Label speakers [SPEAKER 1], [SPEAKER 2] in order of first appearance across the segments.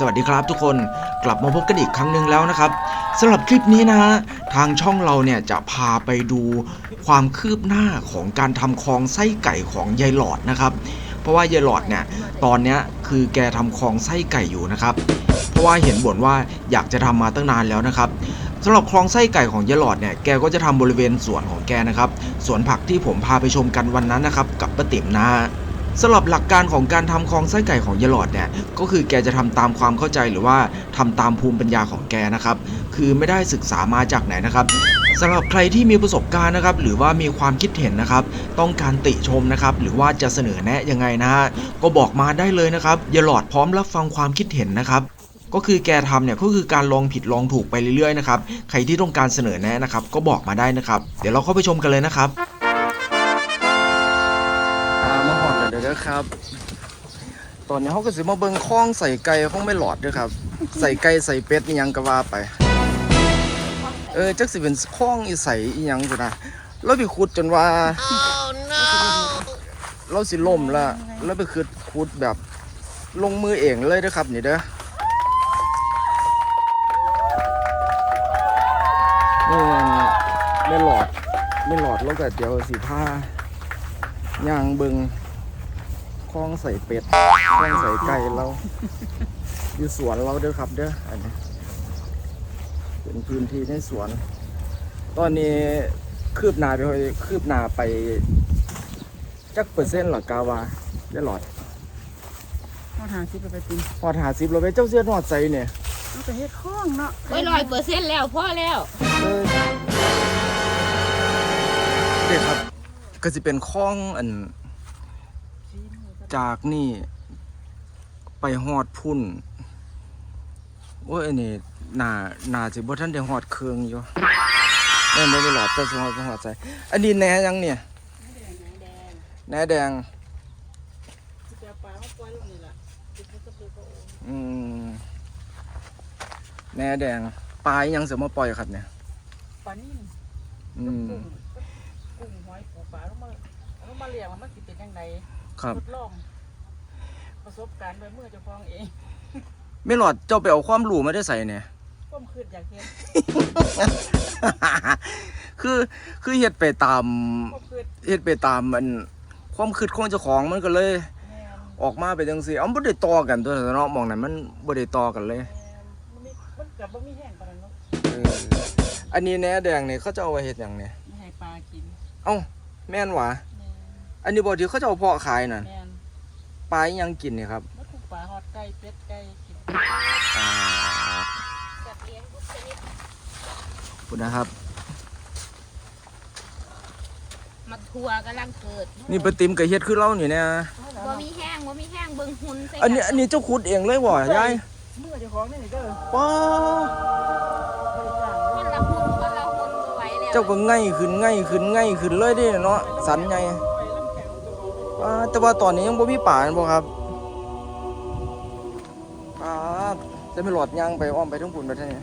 [SPEAKER 1] สวัสดีครับทุกคนกลับมาพบกันอีกครั้งหนึ่งแล้วนะครับสำหรับคลิปนี้นะฮะทางช่องเราเนี่ยจะพาไปดูความคืบหน้าของการทำคลองไส้ไก่ของยายหลอดนะครับ เพราะว่ายายหลอดเนี่ยตอนเนี้ยคือแกทำคลองไส้ไก่อยู่นะครับ เพราะว่าเห็นบ่นว่าอยากจะทำมาตั้งนานแล้วนะครับสำหรับคลองไส้ไก่ของยายหลอดเนี่ยแกก็จะทำบริเวณสวนของแกนะครับสวนผักที่ผมพาไปชมกันวันนั้นนะครับ กับป้าติ๋มนะฮะ สำหรับหลักการของการทำคลองไส้ไก่ของยายหลอดเนี่ยก็คือแกจะทำตามความเข้าใจหรือว่าทำตามภูมิปัญญาของแกนะครับ คือไม่ได้ศึกษามาจากไหนนะครับสำหรับใครที่มีประสบการณ์นะครับ หรือว่ามีความคิดเห็นนะครับ ต้องการติชมนะครับ หรือว่าจะเสนอแนะยังไงนะฮะก็บอกมาได้เลยนะครับยายหลอดพร้อมรับฟังความคิดเห็นนะครับก็คือแกทำเนี่ยก็คือการลองผิดลองถูกไปเรื่อยๆนะครับ ใครที่ต้องการเสนอแนะนะครับ ก็บอกมาได้นะครับ เดี๋ยวเราเข้าไปชมกันเลยนะครับ ด้อครับ ตอนนี้เขาก็สิมาเบิ่งคล้องใส่ไก่ของไม่หลอดเด้วยครับ ใส่ไก่ใส่เป็ดยังก็ว่าไป เออจักสิเป็นคล้องอีใส่อีหยังสินะเราไปขุดจนว่า เราสิล่มละแล้วไปขุดขุดแบบลงมือเองเลยเด้อครับนี่เด้อนี่ไม่หลอดไม่หลอดแล้วก็เดี๋ยวสิผ้าย่างเบิง คลองใส่เป็ดคลองใส่ไก่เรา อยู่สวนเราเด้อครับ เด้ออันนี้เป็นพื้นที่ในสวน ตอนนี้คืบหนาไปคืบหนาไปจักเปอร์เซ็นต์หรอกาวาได้หลอด
[SPEAKER 2] เอาหาสิไปไปติม
[SPEAKER 1] พอดหาสิบเราไปเจ้าเสื้อหอดใส่เนี่ย
[SPEAKER 2] เอาไปเฮ็ดข้องเนาะ
[SPEAKER 3] ไว้ร้อยเปอร์เซ็นต์แล้วพ่อแล้ว
[SPEAKER 1] เออเด็กครับ ก็จะเป็นคลองอัน จากนี่ไปฮอดพุ่น โอ้ยอันนี้หนาหนาสิบ่ท่านได้ฮอดเครื่องอยู่แม่นบ่ได้หลอดแต่สิฮอดบ่ฮอดใจอันนี้แหนยังเนี่ยแหนแดง
[SPEAKER 2] จะปลาเขาปล่อยลงนี่ล่ะติดเขาก็คือเขาโอน
[SPEAKER 1] อืมแหนแดงปลาอิหยังสิมาปล่อยครับเนี่ย
[SPEAKER 2] ปลานิ่ม
[SPEAKER 1] อืม
[SPEAKER 2] กุ้งกุ้งหอยปูปลาลงมาลงมาเลี้ยงว่ามันสิเป็นยังไง
[SPEAKER 1] ครับ
[SPEAKER 2] ทดลอง ประสบการณ์โดยมือเจ้าของเอง
[SPEAKER 1] ไม่หลอดเจ้าไปเอาความรู้มาได้ใส่เนี่ย
[SPEAKER 2] ก้มคืดอยากเห็น
[SPEAKER 1] คือคือเฮ็ดไปตาม
[SPEAKER 2] ก้มคืด
[SPEAKER 1] เฮ็ดไปตามมันความคิดของเจ้าของมันก็เลย
[SPEAKER 2] แม่น
[SPEAKER 1] ออกมาไปนจังซี่เอ้าบ่ได้ต่อกันตัวเนาะหมองนั้นมันบ่ได้ต่อกันเลย
[SPEAKER 2] แม่นมันมีมันกับบ่มีแห้งปานนั้นเนาะ
[SPEAKER 1] เอออันนี้แหนแดงนี่เขาจะเอาไว้เฮ็ดหยังเนี่ย
[SPEAKER 2] ไม่ให้ปลากิน
[SPEAKER 1] เอ้าแม่นหวะ
[SPEAKER 2] แม่น
[SPEAKER 1] อันนี้บ่ที่เขาจะเอาเพาะขายน่ะ
[SPEAKER 2] แม่น
[SPEAKER 1] ปลาอิหยังกินนี่ครับ
[SPEAKER 2] มันกุ้งปลาฮอดไก่เป็ดไก่กิน
[SPEAKER 1] อ่า
[SPEAKER 3] จัดเลี้ยงทุกชนิด
[SPEAKER 1] ขอบคุณนะครับ
[SPEAKER 3] มาทัวร์กำลังเกิด
[SPEAKER 1] นี่ปาติมก็เฮ็ดคือเรานี่แน่
[SPEAKER 3] บ่มีแห้งบ่มีแห้งเบิ่งหุ่นใส่
[SPEAKER 1] อันนี้อันนี้เจ้าขุดเองเลยบ่ยาย
[SPEAKER 2] มือเจ้าของนี่นี่เด้อ
[SPEAKER 1] ป้า
[SPEAKER 3] คนละหุ่นคนละหุ่นบ่ไหวแล้ว
[SPEAKER 1] เจ้าก็ง่ายขึ้นง่ายขึ้นง่ายขึ้นเลยเด้เนาะสันใหญ่
[SPEAKER 2] อง
[SPEAKER 1] อ่าแต่ว่าตอนนี้ยังบ่มีป่าแม่นบ่ครับอ่าจะไม่หลอดยางไปอ้อมไปทั้งปุ่นไปทางนี้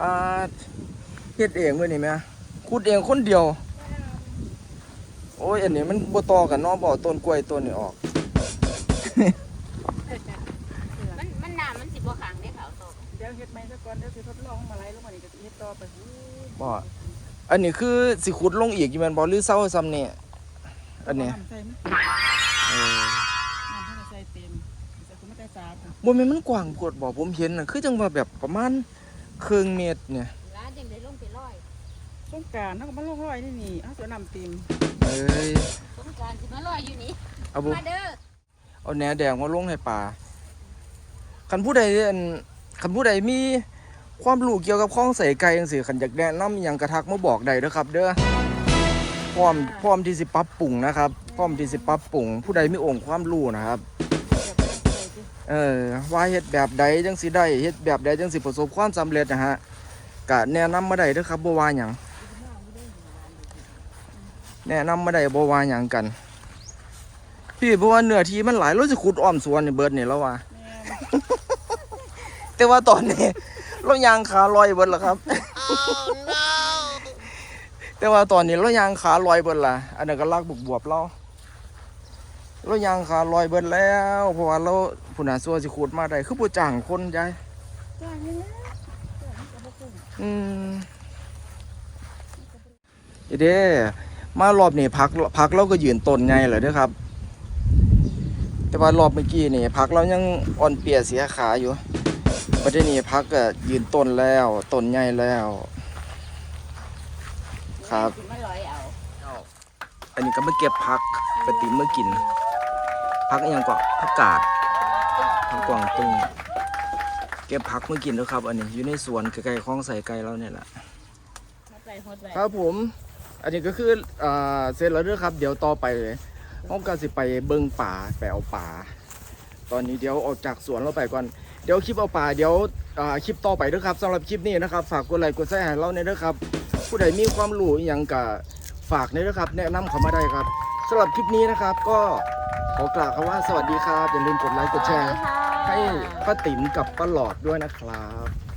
[SPEAKER 1] อ่าเฮ็ดเองเว้ยนี่แม่ขุดเองคนเดียว โอ้ยอันนี้มันบ่ต่อกันเนาะบ่เอาต้นกล้วยต้นนี้ออก
[SPEAKER 3] มันมันน้ำมันสิบ่ขังได้เขาตก
[SPEAKER 2] เดี๋ยวเฮ็ดใหม่ซะก่อนเดี๋ยวสิทดลองมาไล่ลงมานี่ก็สิเฮ็ดต่อไปอู้
[SPEAKER 1] บ่อันนี้คือสิขุดลงอีกอยู่แม่นบ่หรือเซาซ้ำนี่ อันนี้ำ
[SPEAKER 2] ใส่มัน
[SPEAKER 1] เออ
[SPEAKER 2] น้ำให้มันใส่เต็มใส่คุณไม่ได้สาดค่ะ
[SPEAKER 1] บ่แม่นมันกว้างโพดบ่ผมเห็นน่ะคือจังว่าแบบประมาณครึ่งเมตรเนี่ย
[SPEAKER 3] ร้านจังได้ลงไปร้อย
[SPEAKER 2] สงกรารเฮาก็มาลงร้อยนี่นี่เอาสวนน้ำเต็ม
[SPEAKER 1] เอ้ย
[SPEAKER 3] สงกรารสิมาร้อยอยู่นี่
[SPEAKER 1] เอาบ่
[SPEAKER 3] มาเด้อ
[SPEAKER 1] เอาแหนแดงมาลงให้ป่าคันผู้ใดอันคันผู้ใดมีความรู้เกี่ยวกับข้องใส่ไก่จังซี่คันอยากแนะนำอิหยังกระทักมาบอกได้เด้อครับ เด้อพ ร้อมพร้อมที่สิปรับปรุงนะครับพร้อมที่สิปรับปรุงผู้ใดมีองค์ความรู้นะครับเออว่าเฮ็ดแบบใดจังสิได้เฮ็ดแบบใดจังสิประสบความสำเร็จนะฮะก็แนะนำมาได้เด้อครับบ่ว่าหยังแนะนำมาได้บ่ว่าหยังกัน พี่เพราะว่าเนื้อที่มันหลายเราสิขุดอ้อมสวนนี่เบิดนี่แล้วว่าแต่ว่าตอนนี้เรายางขาลอยเบิดแล้วครับ แต่ว่าตอนนี้เรายางขาลอยเบิดละอันนั้นก็ลากบุบบวบเราเรายางขาลอยเบิดแล้ว เพราะว่าเราผู้นาซัวสิขูดมาได้คือบ่จ้างคนยาย
[SPEAKER 2] จ้างนี่แหญ่
[SPEAKER 1] อืมอีเด้มารอบนี้พักพักเราก็ยืนต้นไงเหรอเด้อครับ แต่ว่ารอบเมื่อกี้นี่พักเรายังอ่อนเปียเสียขาอยู่ประเด็นนี้พักก็ยืนต้นแล้วต้นใหญ่แล้ว ครับ
[SPEAKER 3] สิมาลอยเอา
[SPEAKER 1] อันนี้ก็มาเก็บพักไปติมเมื่อกิน พักอหยังก็ผักกาดผักกวางตุ้งเก็บพักเมื่อกินด้วยครับ อันนี้อยู่ในสวนใกล้ๆคลองใส่ไก่เราเนี่ยแหละ
[SPEAKER 3] ฮดไว้ฮดไว้
[SPEAKER 1] ครับผม อันนี้ก็คืออ่าเสร็จแล้วเด้อครับ เดี๋ยวต่อไปห้องก็สิไปเบิ้งป่าไปเอาป่า ตอนนี้เดี๋ยวออกจากสวนเราไปก่อน เดี๋ยวคลิปเอาป่าเดี๋ยวอ่าคลิปต่อไปเด้อครับสำหรับคลิปนี้นะครับ ฝากกดไลค์กดแชร์ให้เราในอยเด้อครับ ผู้ใดมีความรู้อหย่างกับฝากเนอยเด้อครับ แนะนำเขามาได้ครับสำหรับคลิปนี้นะครับ ก็ขอกล่าวคำว่าสวัสดีครับอย่าลืมกดไลค์กดแชร์ ให้ป้าติ๋มกับป้าหลอดด้วยนะครับ